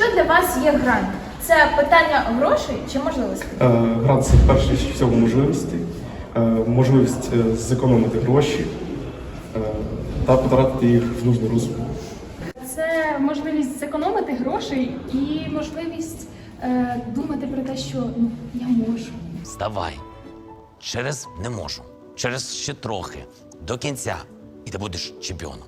Що для вас є грань? Це питання грошей чи можливостей? Е, Грант це перше всього можливості, е, можливість е, зекономити гроші та потратити їх в нужне русло. Це можливість зекономити грошей і можливість е, думати про те, що ну, я можу. Вставай. Через не можу. Через ще трохи. До кінця. І ти будеш чемпіоном.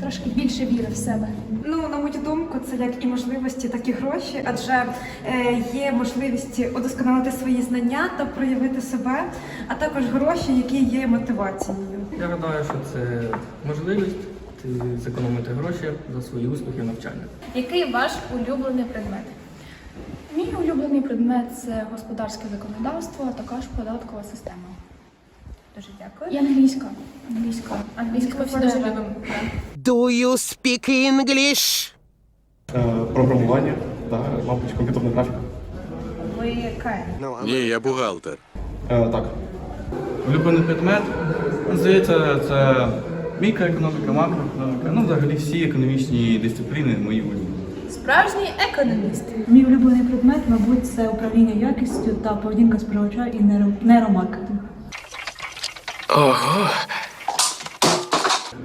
Трошки більше віри в себе. Ну, на мою думку, це як і можливості, так і гроші, адже е, є можливість удосконалити свої знання та проявити себе, а також гроші, які є мотивацією. Я гадаю, що це можливість зекономити гроші за свої успіхи в навчанні. Який ваш улюблений предмет? Мій улюблений предмет це господарське законодавство, а також податкова система. Дуже дякую. І англійська. Англійська. Англійську ми всі дуже любимо. Do you speak English? Е, Програмування та, мабуть, комп'ютерна графіка. Ви КН. Ні, я бухгалтер. Е, Так, Улюблений предмет, мені здається, це мікроекономіка, макроекономіка, ну взагалі всі економічні дисципліни мої улюблені. Справжній економіст. Мій улюблений предмет, мабуть, це управління якістю та поведінка споживача і нейро- нейромаркетинг.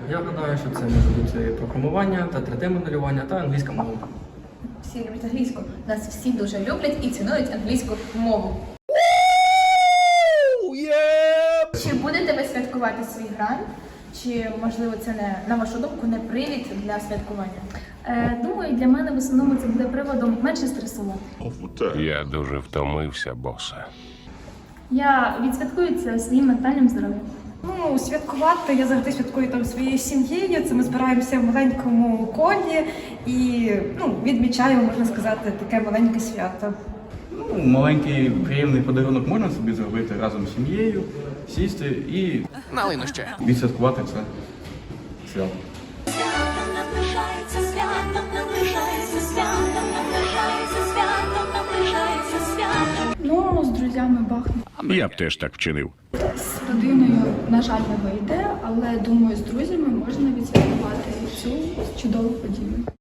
Я гадаю, що це може бути програмування та 3D-моделювання та англійська мова. Всі люблять англійську. Нас всі дуже люблять і цінують англійську мову. Чи будете ви святкувати свій грант? Чи можливо це не на вашу думку не привід для святкування? Е, думаю, для мене в основному це буде приводом менше стресувати. Я дуже втомився, босе. Я відсвяткую це своїм ментальним здоров'ям. Ну, святкувати я завжди святкую там своєю сім'єю. Це ми збираємося в маленькому колі і ну, відмічаємо, можна сказати, таке маленьке свято. Ну, маленький приємний подарунок можна собі зробити разом з сім'єю, сісти і Налину ще. відсвяткувати це свято. Свято наближається, свято наближається, свято наближається, свято наближається, свято. Ну, з друзями бахну. Я б теж так вчинив. З родиною, на жаль, не вийде, але думаю, з друзями можна відсвяткувати цю чудову подію.